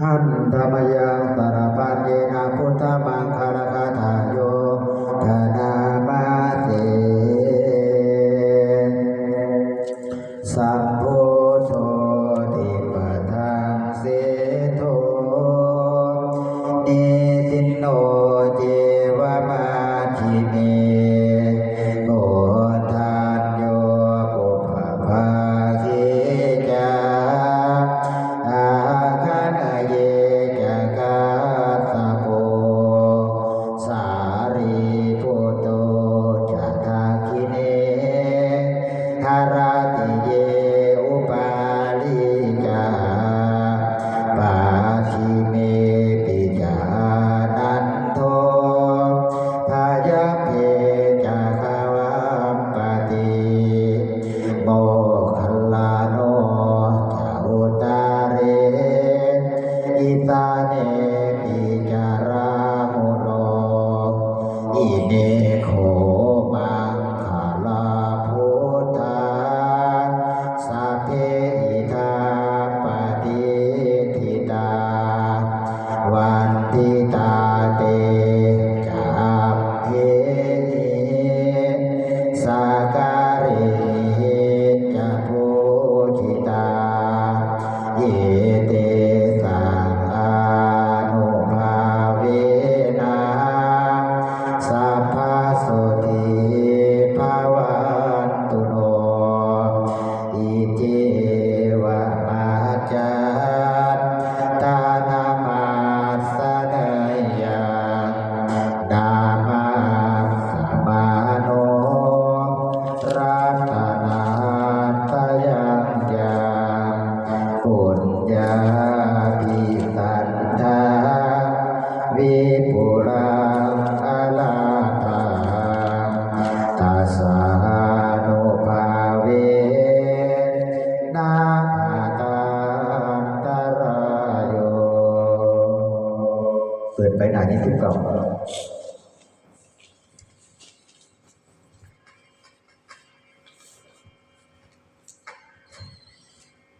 ขันตรรมยังปรปันเยนาพุทธมังคารคาถาโยธนา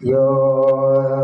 Yo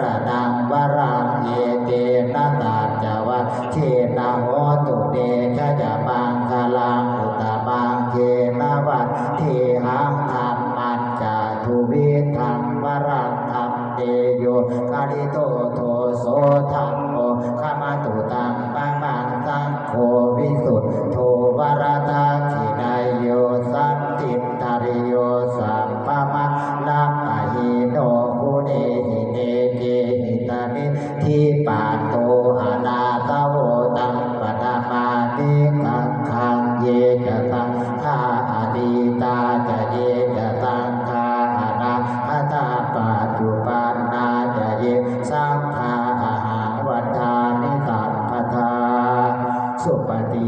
ระดังวรังเยเตนะตาจาวัเทนะโหตุเดชจะมังคลังอุตบังเยนะวัเทหังธรรมันจาทุวิธรรมวรังธรรมเตโยคาริโตโทโส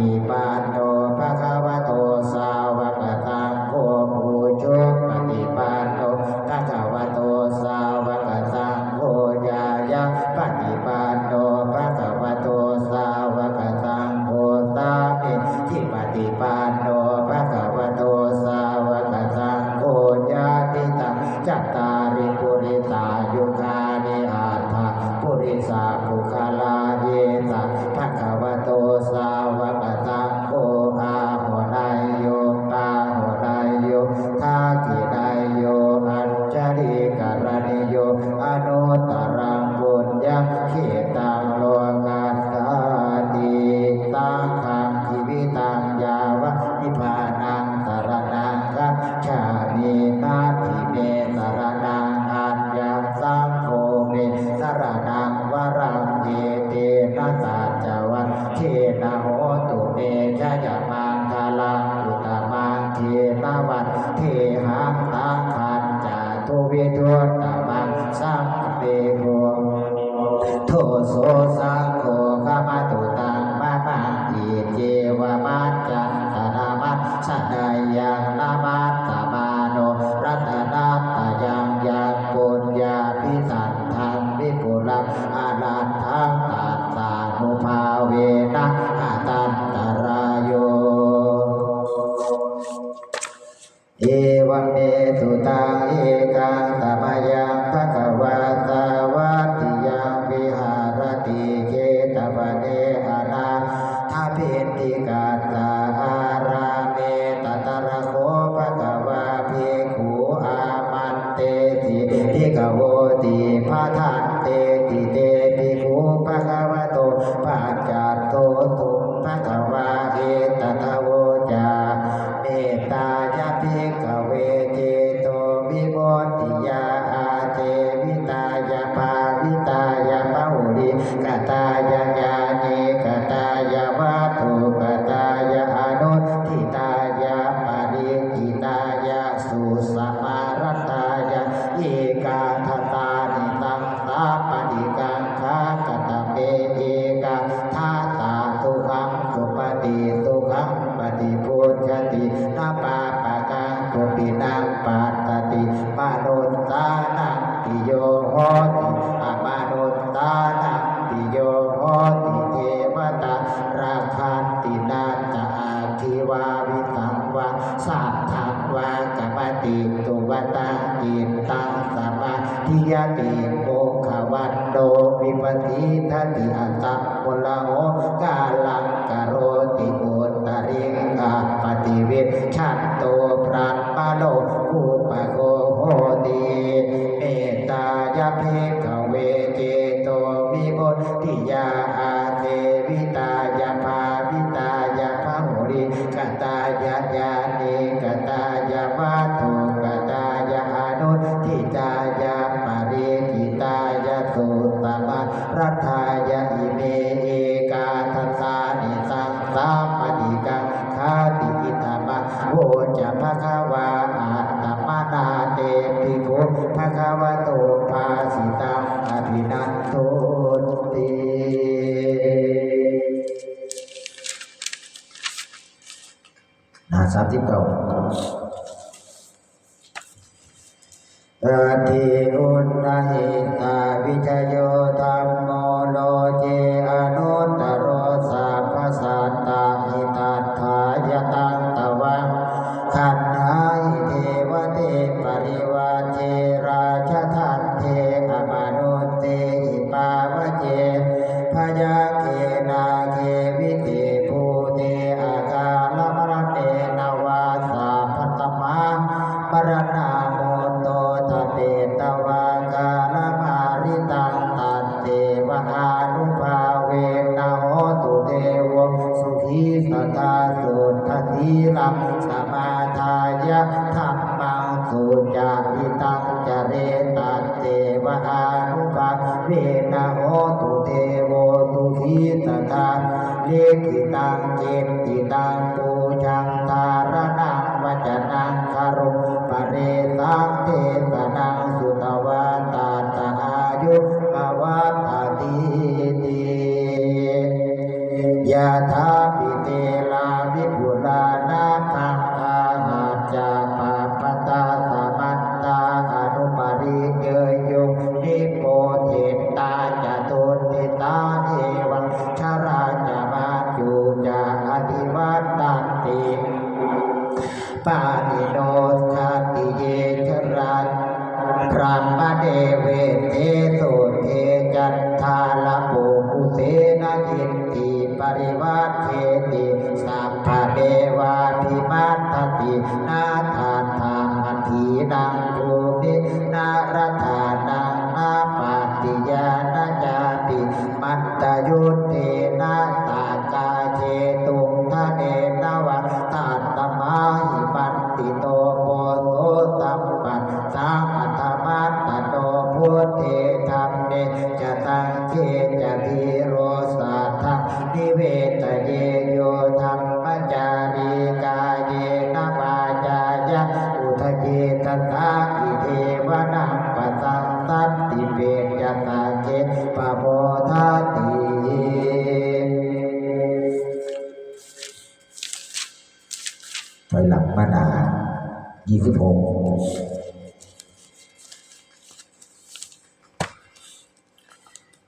มีบ้าน เยวันเมตุตา ทเวเกโตวิบุตติยาอา Grato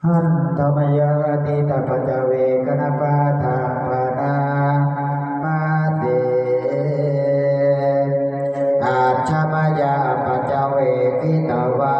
หันธมยาติตาปจเวกนปาทาปนามาเตอาชมายาปจเวกิตวา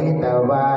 Baitaba.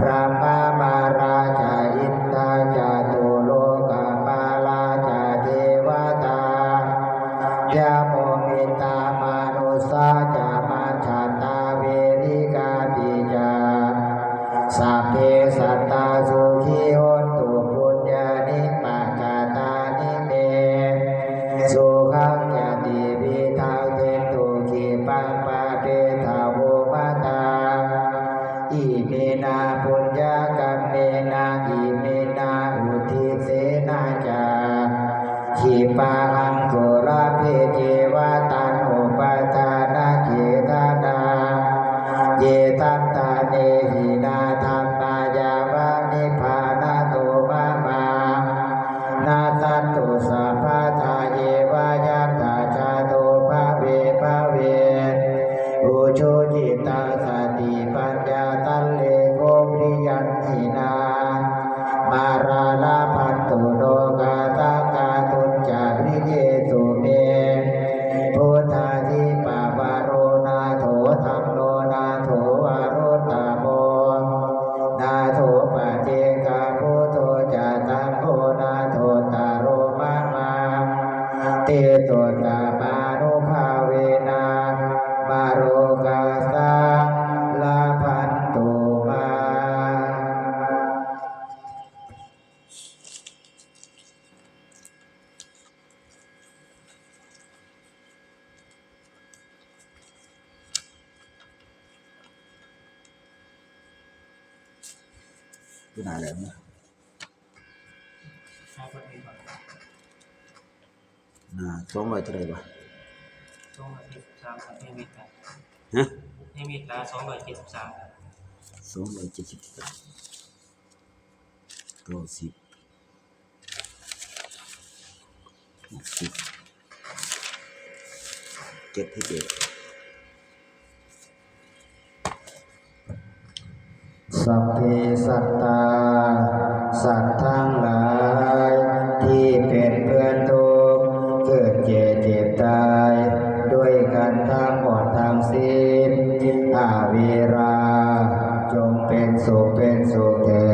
Rara. ขนาดแหลมนะนะสองร้อยเท่าไหร่วะสองร้อยเจ็ดสิบสามครับไม่มีะสองร้อยเจ็ดสิบสามสองร้อยเจ็ดสิบสามเก้สิบหกสิบเจ็ดที่เจ็ด สัพเพสัตตา สัตว์ทั้งหลาย ที่เป็นเพื่อนทุกเกิดเจ็บเจ็บตาย ด้วยกันทั้งหมดทั้งสิ้นอาวีรา จงเป็นสุขเป็นสุขเถิด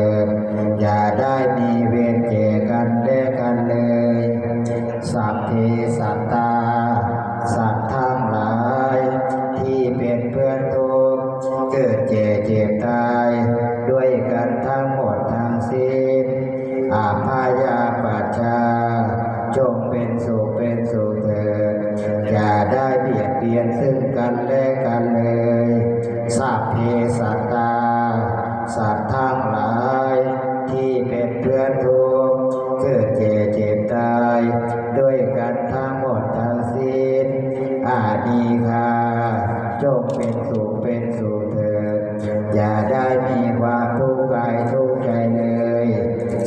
อย่าได้มีความทุกข์กายทุกข์ใจเลย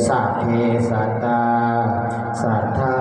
สัพเพสัตตา สัตว์ทั้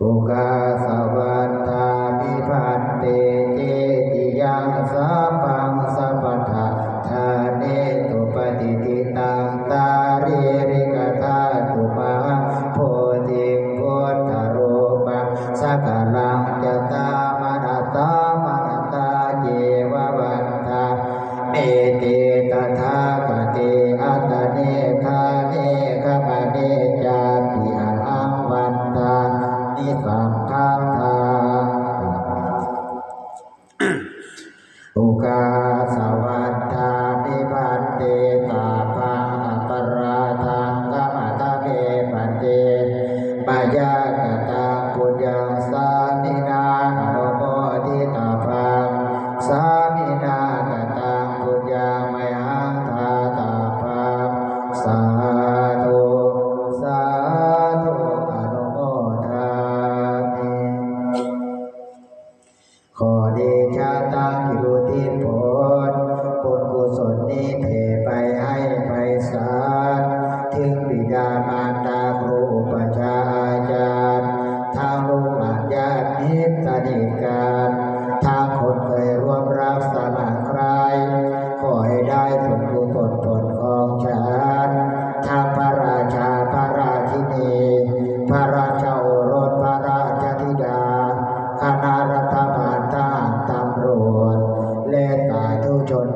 โอกาสา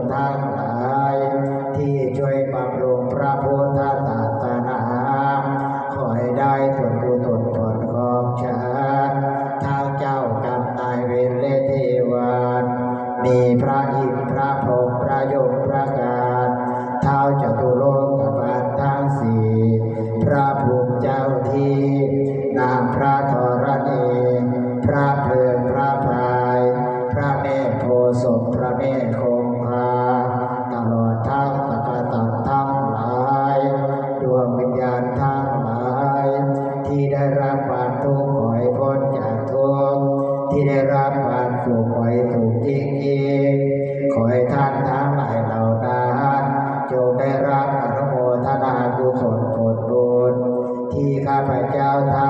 bad พเจ้าทั้ง